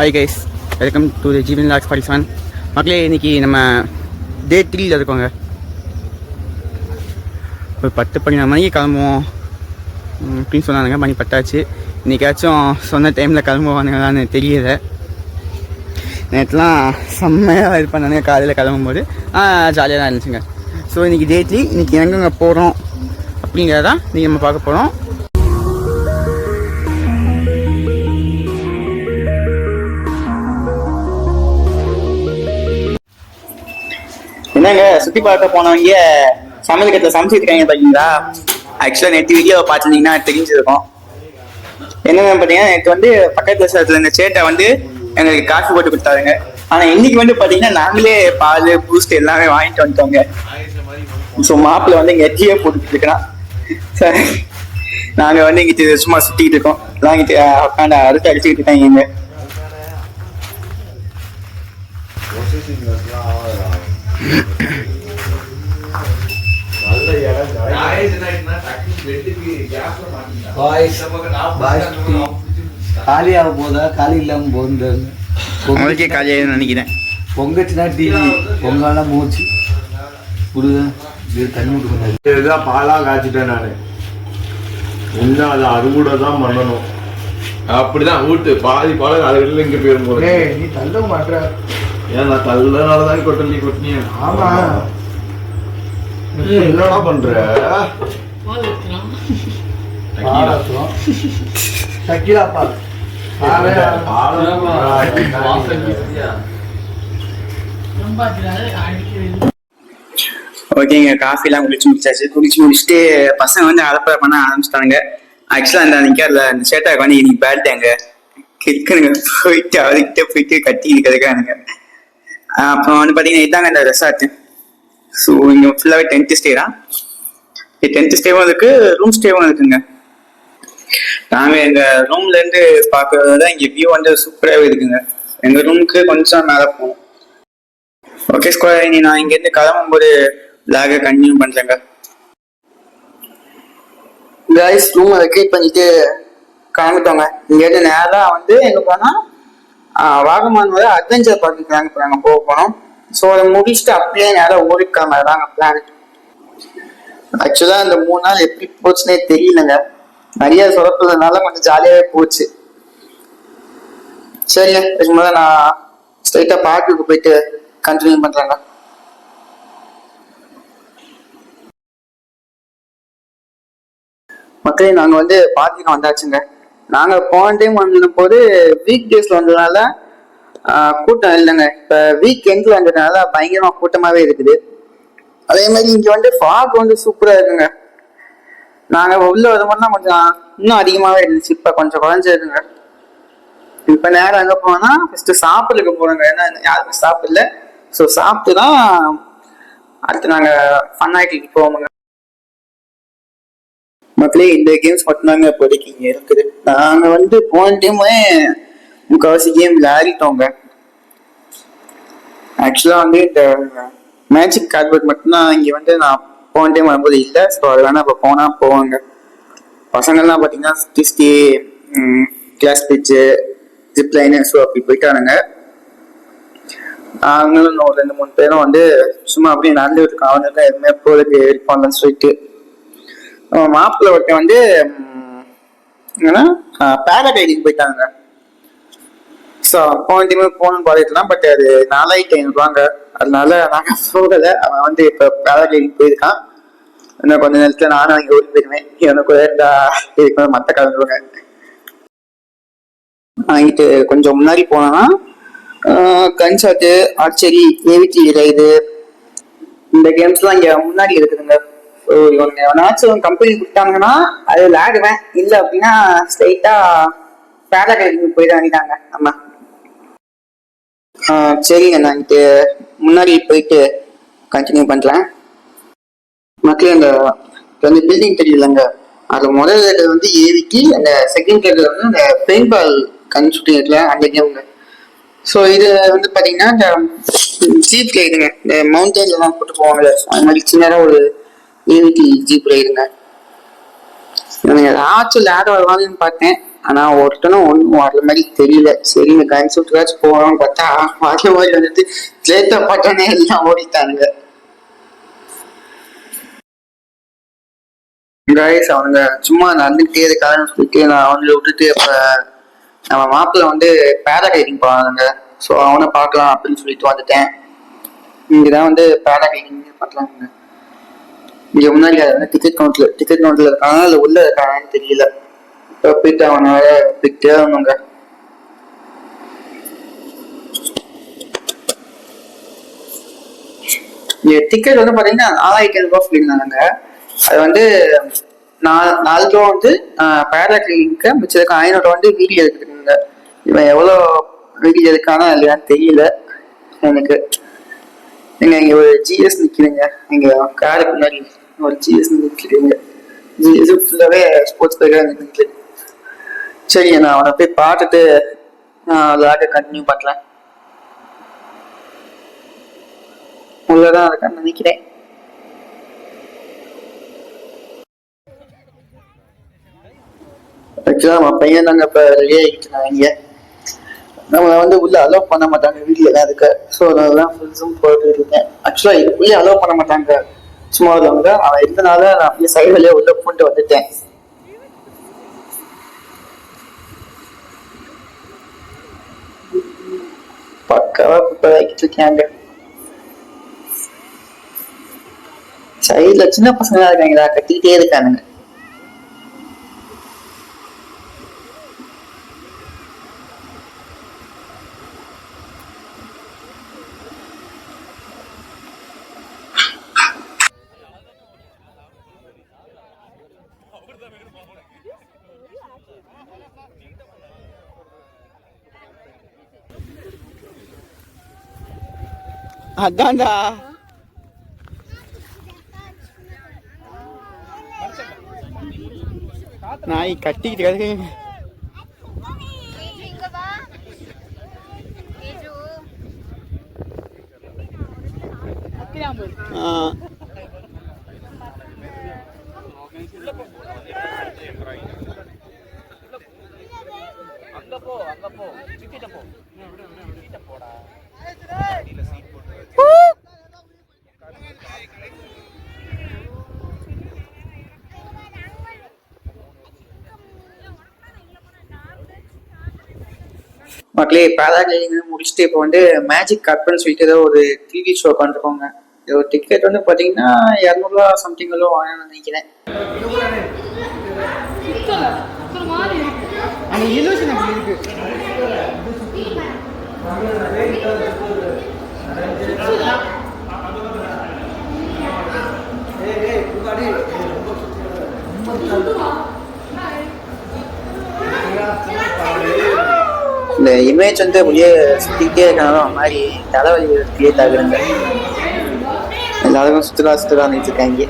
Hi guys welcome to the Jeevan logs forty seven மக்களே இன்றைக்கி நம்ம டே த்ரீயில் இருக்கோங்க. ஒரு பத்து பன்னெண்டு மணிக்கு கிளம்புவோம். அப்படின்னு சொன்னானுங்க மணி பத்தாச்சு. இன்றைக்காச்சும் சொன்ன டைமில் கிளம்புவானுங்களான்னு தெரியல. நேற்றுலாம் செம்மையாக இது பண்ணானுங்க. காலையில் கிளம்பும்போது. ஜாலியாக தான் இருந்துச்சுங்க. ஸோ இன்றைக்கி டே த்ரீ இன்றைக்கி எங்கெங்கே போகிறோம் அப்படிங்கிறதான் நீங்கள் நம்ம பார்க்க போகிறோம் என்னங்க சுத்தி பார்க்க போனவங்க சமையல் கட்டில் சமைச்சிருக்காங்க பாத்தீங்களா? ஆக்சுவலா நேற்று வீடியோ பார்த்துருந்தீங்கன்னா தெரிஞ்சிருக்கும். என்னென்ன பார்த்தீங்கன்னா நேற்று வந்து பக்கத்து சரத்துல இருந்த சேட்டை வந்து எங்களுக்கு காசு போட்டு கொடுத்தாருங்க. ஆனா இன்னைக்கு வந்து பாத்தீங்கன்னா நாங்களே பால் பூஸ்ட் எல்லாமே வாங்கிட்டு வந்துட்டோங்க. ஸோ மாப்பிள்ள வந்து இங்க எட்டியே போட்டுட்டு இருக்கிறான் சரி நாங்க வந்து இங்கிட்டு சும்மா சுத்திட்டு இருக்கோம். வாங்கிட்டு உட்காந்து அடுத்து அடிச்சுக்கிட்டு இருக்காங்க இங்க காலியாக போதா? காலி இல்லாமல் போகுது? உங்களுக்கே காலியாக நினைக்கிறேன். பொங்கச்சுனா டிவி பொங்கால மூச்சு. புரியுதா? இது தண்ணி விட்டு இதுதான் பாலாக காய்ச்சிட்டேன் நான். இன்னும் அதை அது கூட தான் பண்ணணும். அப்படிதான் ஊட்டு பாதி பாலம் அதுல இங்க ஏய் நீ தள்ள மாட்ற. ஏன் நான் தள்ளனால தான் கொட்டலி கொட்டினேன் ஆமா. ஏய், என்னடா பண்ற? சக்கிலா பால். ஓகேங்க காஃபிலாம் குடிச்சு முடிச்சாச்சு. குடிச்சு முடிச்சுட்டு பசங்க வந்து அலப்பறை பண்ண ஆரம்பிச்சிட்டாங்க. ஆக்சுவலாக அந்த நிற்கார்ல அந்த சேட்டாக்கு வந்து இன்னைக்கு பேர்டேங்க கிற்கனுங்க போயிட்டு அவர்கிட்ட போயிட்டு கட்டி கிடக்கானுங்க அப்புறம் வந்து பார்த்தீங்கன்னா இதாங்க இந்த ரெசார்ட் ஸோ இங்கே ஃபுல்லாகவே டென்த் ஸ்டே தான் டென்த் ஸ்டேவும் இருக்கு ரூம் ஸ்டேவும் இருக்குங்க. நாங்கள் எங்கள் ரூம்லேருந்து பார்க்கறது தான் இங்கே வியூ வந்து சூப்பராகவே இருக்குங்க. எங்கள் ரூமுக்கு கொஞ்சம் மேலே போகணும். ஓகே ஸ்கொயர் இனி நான் இங்கேருந்து கிளம்பும்போது லாகை கண்டினியூ பண்ணுறேங்க கைஸ் ரூமை வெக்கேட் பண்ணிட்டு கிளம்பிட்டோங்க. இங்கேருந்து நேராக வந்து எங்கே போனால் வாகமான் வந்து அட்வென்ச்சர் பார்க்கு கிளம்பி போகிறாங்க போக போனோம். ஸோ அதை முடிச்சுட்டு அப்படியே நேராக ஊருக்கு கிளம்புறதாங்க பிளான் ஆக்சுவலாக அந்த மூணு நாள் எப்படி போச்சுன்னே தெரியலங்க. நிறைய சொதப்புறதுனால கொஞ்சம் ஜாலியாகவே போச்சு. சரிங்க இதுக்கு முதல்ல நான் ஸ்ட்ரைட்டாக பார்க்குக்கு போயிட்டு கண்டினியூ பண்ணுறேங்க மக்களே நாங்கள் வந்து பார்க்குக்கு வந்தாச்சுங்க. நாங்கள் போன டைம் வந்திருந்த போது வீக் டேஸில் வந்ததுனால கூட்டம் இல்லைங்க. இப்போ வீக் எண்டில் வந்ததுனால பயங்கரமாக கூட்டமாகவே இருக்குது. அதே மாதிரி இங்கே வந்து ஃபாக் வந்து சூப்பராக இருக்குங்க. நாங்கள் உள்ள வரும்போது கொஞ்சம் இன்னும் அதிகமாகவே இருந்துச்சு. இப்போ கொஞ்சம் குறைஞ்சிருக்குங்க. இப்போ நேரம் எங்கே போனா ஃபர்ஸ்ட் சாப்பிட்றதுக்கு போறோங்க. ஏன்னா யாருமே சாப்பிடல. ஸோ சாப்பிட்டு தான் அடுத்து நாங்கள் ஃபன் ஆக்டிவிட்டி போவோங்க மக்களே இந்த கேம்ஸ் மட்டும்தாங்க இப்போதைக்கு இங்கே இருக்குது. நாங்கள் வந்து போன டைமே முக்கால்வாசி கேம் விளையாடிட்டோங்க. ஆக்சுவலாக வந்து இந்த மேஜிக் கார்போர்ட் மட்டும்தான் இங்கே வந்து நான் போன டைம் வரும்போது இல்லை. ஸோ அது வேணால் இப்போ போனால் போவாங்க. பசங்கள்லாம் பார்த்தீங்கன்னா சுற்றி கிளாஸ் பிச்சு ஜிப்லைனு ஸோ அப்படி போயிட்டானுங்க. நாங்களும் ரெண்டு மூணு பேரும் வந்து சும்மா அப்படியே நடந்துட்டு இருக்கோம் அவனுக்கு எதுவுமே போகிறதுக்கு இருப்பாங்கன்னு சொல்லிட்டு மாப்பிள்ளை ஒருத்தன் வந்து என்னன்னா பேராடைடிங் போயிட்டாங்க. ஸோ போன டைமே போகணும்னு பாதிக்கலாம் பட் அது நாலாயிரத்தி ஐநூறுவாங்க. அதனால நாங்கள் போகலை. அவன் வந்து இப்போ பேராடைடிங் போயிருக்கான். இன்னும் கொஞ்ச நேரத்தில் நானும் அங்கே ஓடி போயிருவேன் எனக்கு இருந்தா இதுக்கு மற்ற கலந்துருவாங்க வாங்கிட்டு கொஞ்சம் முன்னாடி போனோம்னா கன்சாட்டு ஆர்ச்சரி ஏவிடி ரைடு இந்த கேம்ஸ்லாம் இங்கே முன்னாடி இருக்குதுங்க. இவங்க எவனாச்சும் கம்பெனி கொடுத்தாங்கன்னா அது விளையாடுவேன். இல்லை அப்படின்னா ஸ்ட்ரைட்டாக பேராகிளைடிங் போயிட வேண்டிட்டாங்க நம்ம. சரிங்க நான் முன்னாடி போயிட்டு கண்டினியூ பண்ணுறேன் மக்களே அந்த வந்து பில்டிங் தெரியலங்க. அது முதல் வந்து ஏவிக்கு அந்த செகண்ட் இடத்துல வந்து அந்த பெயின் பால் கண் சுட்டி இருக்குல்ல அந்த கேமுங்க ஸோ இது வந்து பார்த்தீங்கன்னா இந்த ஜீப் ரைடுங்க இந்த மவுண்டன்லாம் கூப்பிட்டு போவாங்கல்ல. அது மாதிரி சின்னதாக ஒரு ஏவிக்கு ஜீப் இருங்க நான் ஏதாச்சும் லேடர் வருவாங்கன்னு பார்த்தேன். ஆனா ஒருத்தனும் ஒன்றும் வர்ற மாதிரி தெரியல. சரி இந்த கன் சுட்டுக்காச்சும் போகலாம்னு பார்த்தா வர மாதிரி வந்துட்டு லேட்டா பட்டனே எல்லாம் ஓடிட்டானுங்க. கைஸ் அவனுங்க சும்மா நடந்துகிட்டே இருக்காங்கன்னு சொல்லிட்டு நான் அவங்கள விட்டுட்டு இப்ப நம்ம மாப்பிள்ள வந்து பேராகிளைடிங் போனாங்க ஸோ அவனை பார்க்கலாம் அப்படின்னு சொல்லிட்டு வந்துட்டேன். இங்கதான் வந்து பேராகிளைடிங் பார்க்கலாங்க இங்க முன்னாடி அது வந்து டிக்கெட் கவுண்ட்ல டிக்கெட் கவுண்ட்ல இருக்காங்க. இல்ல உள்ள இருக்காங்கன்னு தெரியல. இப்போ போயிட்டு அவனை வேற போயிட்டே வரணுங்க டிக்கெட் வந்து பாத்தீங்கன்னா நாலாயிரத்தி ஐநூறு ரூபாய் சொல்லியிருந்தாங்க அது வந்து நாலு நாலு ரூபா வந்து பேராகிளைடிங்க்கு மிச்சதுக்கு ஐநூறு ரூபா வந்து வீடியோ எடுத்துருக்குங்க இவன் எவ்வளோ வீடியோ எடுக்கானா இல்லையான்னு தெரியல எனக்கு. நீங்க இங்க ஒரு ஜிஎஸ் நிக்கிறீங்க. இங்க காருக்கு முன்னாடி ஒரு ஜிஎஸ் நிக்கிறீங்க. ஜிஎஸ் ஃபுல்லாவே ஸ்போர்ட்ஸ் பைக்காக நிற்குது சரி நான் அவனை போய் பார்த்துட்டு லாக கண்டினியூ பண்றேன். உள்ளதான் இருக்கான்னு நினைக்கிறேன். ஆக்சுவலாக நம்ம பையன் நாங்கள் இப்போ ரெடி ஆகிட்டு இங்க. நம்மளை வந்து உள்ள அலோவ் பண்ண மாட்டாங்க. வீட்டில் தான் இருக்க. ஸோ அதெல்லாம் ஃபுல்ஸும் போயிட்டு இருக்கேன். ஆக்சுவலாக இதுக்குள்ளே அலோவ் பண்ண மாட்டாங்க. சும்மா உள்ளவங்க அவன் இருந்தனால நான் அப்படியே சைடு வழியாக உள்ள பூண்டு வந்துட்டேன். பக்காவா ப்ரிப்பேர் ஆகிட்டு இருக்காங்க சைடுல சின்ன பசங்க இருக்காங்களா? கட்டிக்கிட்டே இருக்கானுங்க. அதான்டா. நாய் கட்டிக்கிட்டு கிடக்கு. மக்களே பேராகிளைடிங் முடிச்சுட்டு இப்போ வந்து மேஜிக் கப்பல்னு சொல்லிட்டு ஏதோ ஒரு டிவி ஷோ பண்ணிருக்கோங்க. இது ஒரு டிக்கெட் வந்து பார்த்தீங்கன்னா இரநூறுவா சம்திங் எல்லாம் வாங்கணும்னு நினைக்கிறேன். இந்த இமேஜ் வந்து அப்படியே சுற்றிக்கிட்டே இருக்கனால அந்த மாதிரி தலைவலி கிரியேட் ஆகுதுங்க. எல்லாருக்கும் சுற்றுலா சுற்றுலா நினைச்சிருக்காங்க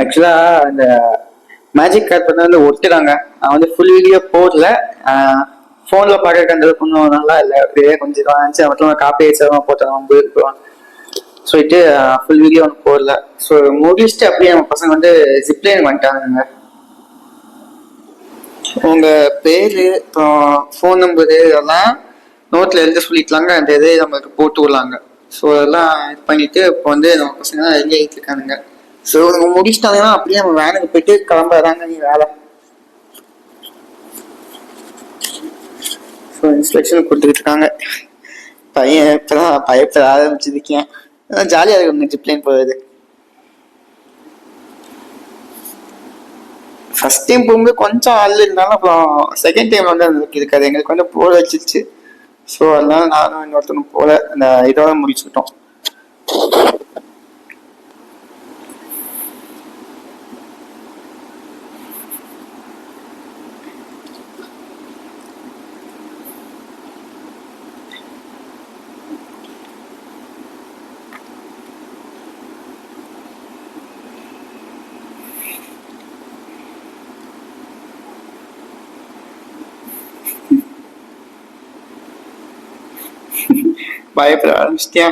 ஆக்சுவலா அந்த மேஜிக் கார்பெட் வந்து ஒட்டுறாங்க. நான் வந்து ஃபுல் வீடியோ போடல. ஃபோனில் பார்க்க அந்த கொஞ்சம் நல்லா இல்லை. அப்படியே கொஞ்சம் இருந்துச்சு. மட்டும் காப்பி அடிச்சவங்க போட்டோம் போயிருக்கோம் சொல்லிட்டு ஃபுல் வீடியோ ஒன்று போடல. ஸோ முடிச்சுட்டு அப்படியே நம்ம பசங்க வந்து ஜிப்லைன் வந்துட்டாங்க உங்க பேரு அப்புறம் ஃபோன் நம்பரு இதெல்லாம் நோட்ல எழுத சொல்லிக்கலாங்க. அந்த இதை நம்மளுக்கு போட்டு விடலாங்க. ஸோ அதெல்லாம் இது பண்ணிட்டு இப்போ வந்து நம்ம பசங்க ரெடி ஆகிட்டு இருக்கானுங்க. ஸோ இவங்க முடிச்சிட்டாங்கன்னா அப்படியே நம்ம வேனுக்கு போயிட்டு கிளம்புறாங்க நீ வேலை. ஸோ இன்ஸ்ட்ரக்ஷன் கொடுத்துக்கிட்டு இருக்காங்க. பையன் இப்போதான் பயப்பட ஆரம்பிச்சிருக்கேன் ஜாலியாக இருக்கும் ஜிப்லைன் போகிறது ஃபர்ஸ்ட் டைம் போகும்போது கொஞ்சம் ஆள் இருந்தாலும் அப்புறம் செகண்ட் டைம் வந்து அந்த இருக்காது. எங்களுக்கு வந்து போல வச்சிருச்சு ஸோ அதனால நானும் இன்னொருத்தனும் போல அந்த இதோட முடிச்சுட்டோம் பயப்பட ஆரம்பிச்சிட்டியா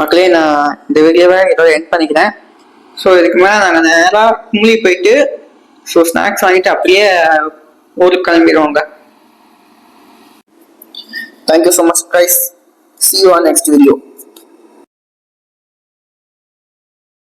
மக்களே நான் இந்த வீடியோவை இதோட எண்ட் பண்ணிக்கிறேன். ஸோ இதுக்கு மேலே நாங்கள் நேராக கும்ளி போயிட்டு ஸோ ஸ்நாக்ஸ் வாங்கிட்டு அப்படியே ஊருக்கு கிளம்பிடுவோங்க. Thank you so much price see you on next video